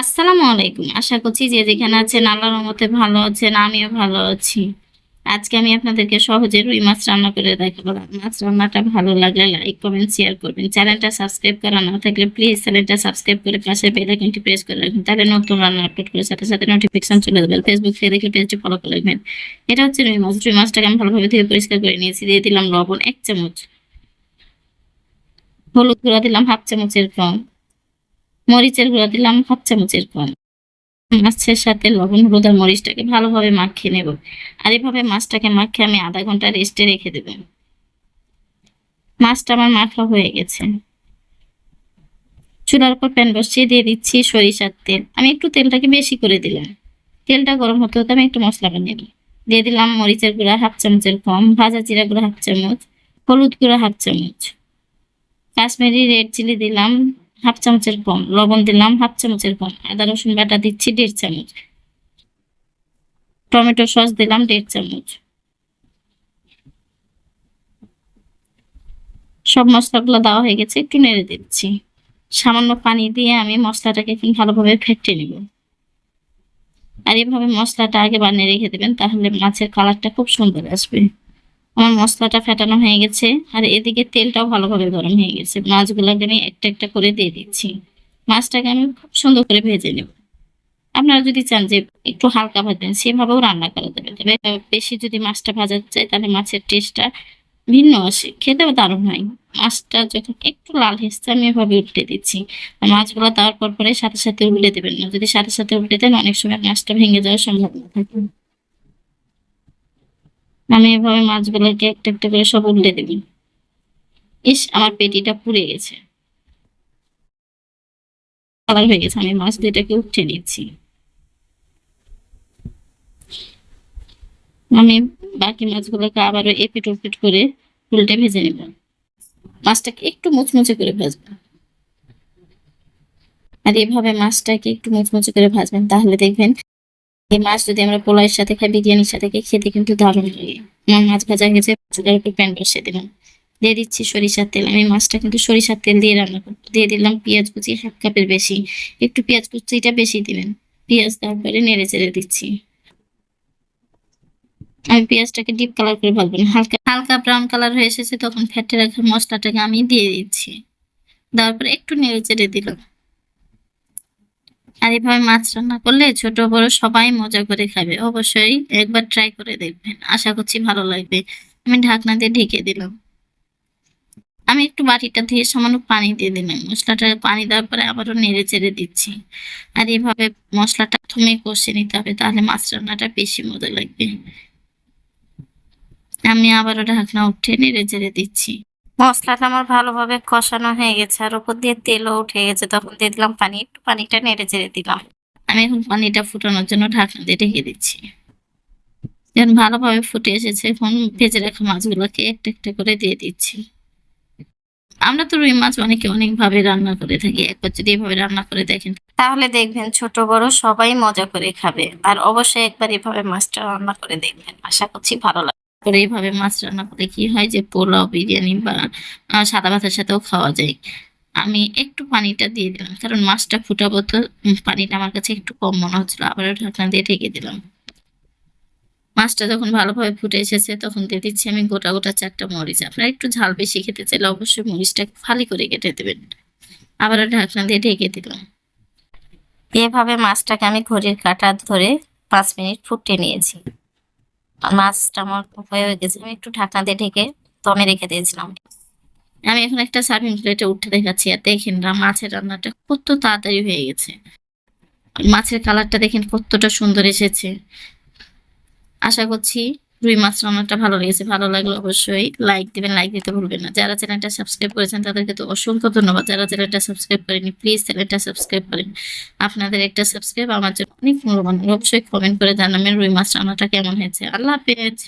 আসসালামু আলাইকুম। আশা করছি যে যেখানে আছেন আল্লাহর রহমতে ভালো আছেন, আমিও ভালো আছি। আজকে আমি আপনাদেরকে সহজে রুই মাছ রান্না করে দেখাবো। মাছ রান্নাটা ভালো লাগলে লাইক কমেন্ট শেয়ার করবেন। চ্যানেলটা সাবস্ক্রাইব করা না থাকলে প্লিজ চ্যানেলটা সাবস্ক্রাইব করে পাশে বেল আইকনটি প্রেস করে রাখবেন। তাহলে নতুন রান্না আপলোড করে সাথে সাথে নোটিফিকেশন চলে যাবে। ফেসবুক থেকে দেখলে পেজটি ফলো করে রাখবেন। এটা হচ্ছে রুই মাছ। রুই মাছটাকে আমি ভালোভাবে ধুয়ে পরিষ্কার করে নিয়েছি। দিয়ে দিলাম লবণ, এক চামচ হলুদ গুঁড়া দিলাম হাফ চামচের কম। মরিচের গুঁড়া দিলাম, হাফ চামচের কম। মাছের সাথে লবণ, হলুদ আর মরিচটাকে ভালোভাবে মাখিয়ে নেব। আর এভাবে মাছটাকে মাখিয়ে আমি আধা ঘণ্টা রেস্টে রেখে দেব। মাছটা আমার মাখা হয়ে গেছে। চুলার উপর প্যান বসিয়ে দিয়ে দিচ্ছি সরিষার তেল। আমি একটু তেলটাকে বেশি করে দিলাম। তেলটা গরম হতে হতে আমি একটু মশলা বানিয়ে দিই দিয়ে দিলাম মরিচের গুঁড়া, হাফ চামচের কম, ভাজা জিরা গুঁড়া, হাফ চামচ, হলুদ গুঁড়া, হাফ চামচ। কাশ্মীরি রেড চিলি দিলাম। হাফ চামচের কম লবণ দিলাম হাফ চামচের কম আদা রসুন বাটা দিচ্ছি দেড় চামচ। টমেটো সস দিলাম দেড় চামচ। সব মশলাগুলো দেওয়া হয়ে গেছে, একটু নেড়ে দিচ্ছি। সামান্য পানি দিয়ে আমি মশলাটাকে খুব ভালোভাবে ফেটে নিব। আর এভাবে মশলাটা আগে বানিয়ে রেখে দেবেন, তাহলে মাছের কালারটা খুব সুন্দর আসবে। আমার মশলাটা ফেটানো হয়ে গেছে আর এদিকে তেলটাও ভালোভাবে গরম হয়ে গেছে। মাছগুলোকে আমি একটা একটা করে দিয়ে দিচ্ছি। মাছটাকে আমি খুব সুন্দর করে ভেজে নেব। আপনারা যদি চান যে একটু হালকা ভাজবেন, সেভাবেও রান্না করা যাবে। তবে বেশি যদি মাছটা ভাজা যায়, তাহলে মাছের টেস্টটা ভিন্ন আসে। খেতেও দারুণ হয়। মাছটা যখন একটু লাল হেসছে আমি এভাবে উল্টে দিচ্ছি। আর মাছগুলো দেওয়ার পর পরে সাথে সাথে উল্টে দেবেন না। যদি সাথে সাথে উল্টে দেন, অনেক সময় মাছটা ভেঙে যাওয়ার সম্ভাবনা থাকে। আমি এভাবে মাছগুলোকে একটা একটা করে সব উল্টে দেবি। ইস, আমার পেটিটা পুড়ে গেছে। কালার হয়ে গেছে, আমি মাছ দুইটাকে উঠে নিচ্ছি। আমি বাকি মাছগুলোকে আবারও এপিট ওপিট করে উল্টে ভেজে নেব। মাছটাকে একটু মুচমুচে করে ভাজবো। আর এভাবে মাছটাকে একটু মুচমুচে করে ভাজবেন, তাহলে দেখবেন এই মাছ যদি আমরা পোলাওয়ের সাথে খাই, বিরিয়ানির সাথে খাই, খেতে কিন্তু দারুণ লাগে। আমার মাছ ভাজা গেছে চুলার একটু প্যান বসিয়ে দিলাম। দিয়ে দিচ্ছি সরিষার তেল। আমি মাছটা কিন্তু সরিষার তেল দিয়ে রান্না করব দিয়ে দিলাম পেঁয়াজ কুচি, হাফ কাপের বেশি। একটু পেঁয়াজ কুচিটা বেশি দিবেন। পেঁয়াজ দেওয়ার পরে নেড়ে চেড়ে দিচ্ছি। আমি পেঁয়াজটাকে ডিপ কালার করে না। হালকা হালকা ব্রাউন কালার হয়ে এসেছে, তখন ফেটে রাখা মশলাটাকে আমি দিয়ে দিচ্ছি। দেওয়ার পরে একটু নেড়ে চেড়ে দিলাম। আর এভাবে মাছ রান্না করলে ছোট বড় সবাই মজা করে খাবে। অবশ্যই একবার ট্রাই করে দেখবেন। আশা করছি ভালো লাগবে। আমি ঢাকনা দিয়ে ঢেকে দিলাম। আমি একটু বাটিটা দিয়ে সামান্য পানি দিয়ে দিলাম। মশলাটা পানি দেওয়ার পরে আবারও নেড়ে চেড়ে দিচ্ছি। আর এভাবে মশলাটা প্রথমে কষে নিতে হবে, তাহলে মাছ রান্নাটা বেশি মজা লাগবে। আমি আবারও ঢাকনা উঠে নেড়ে চেড়ে দিচ্ছি। মশলাটা আমার ভালোভাবে কষানো হয়ে গেছে, আর উপর দিয়ে তেলও উঠে গেছে। তখন দিয়ে দিলাম পানি, একটু পানিটা নেড়ে চেড়ে দিলাম। আমি এখন পানিটা ফুটানোর জন্য ঢাকনা দিয়ে ঢেকে দিচ্ছি। যখন ভালোভাবে ফুটে এসেছে, এখন ভেজে রাখা মাছগুলোকে একটা একটা করে দিয়ে দিচ্ছি। আমরা তো রুই মাছ অনেকে অনেকভাবে রান্না করে থাকি, একবার যদি এভাবে রান্না করে দেখেন। তাহলে দেখবেন ছোট বড় সবাই মজা করে খাবে, আর অবশ্যই একবার এভাবে মাছটা রান্না করে দেখবেন। আশা করছি ভালো লাগবে। করে এইভাবে মাছ রান্না করলে কি হয় যে পোলাও, বিরিয়ানি বা সাদা ভাতের সাথেও খাওয়া যায়। আমি একটু পানিটা দিয়ে দিলাম, কারণ মাছটা ফুটাবো তো পানিটা আমার কাছে একটু কম মনে হচ্ছিল। আবারও ঢাকনা দিয়ে ঢেকে দিলাম। মাছটা যখন ভালোভাবে ফুটে এসেছে, তখন দিয়ে দিচ্ছি আমি গোটা গোটা চারটা মরিচ। আপনারা একটু ঝাল বেশি খেতে চাইলে অবশ্যই মরিচটা ফালি করে কেটে দেবেন। আবারও ঢাকনা দিয়ে ঢেকে দিলাম। এভাবে মাছটাকে আমি ঘড়ির কাঁটা ধরে পাঁচ মিনিট ফুটিয়ে নিয়েছি। মাছটা আমার খুব হয়ে গেছে। আমি একটু ঢাকনা দিয়ে ঢেকে দমে রেখে দিয়েছিলাম। আমি এখন একটা সার্ভিং প্লেটে উঠে দেখাচ্ছি, আর দেখেন মাছের রান্নাটা কত তাড়াতাড়ি হয়ে গেছে। মাছের কালারটা দেখেন কতটা সুন্দর এসেছে। আশা করছি রুই মাছ রান্নাটা ভালো লেগেছে, ভালো লাগলে অবশ্যই। লাইক দিবেন লাইক দিতে ভুলবেন না। যারা চ্যানেলটা সাবস্ক্রাইব করেছেন, তাদেরকে তো অসংখ্য ধন্যবাদ। যারা চ্যানেলটা সাবস্ক্রাইব করেনি প্লিজ চ্যানেলটা সাবস্ক্রাইব করেন। আপনাদের একটা সাবস্ক্রাইব আমার জন্য অনেক মূল্যবান। অবশ্যই কমেন্ট করে জানাবেন রুই মাছ রান্নাটা কেমন হয়েছে। আল্লাহ হাফেজ।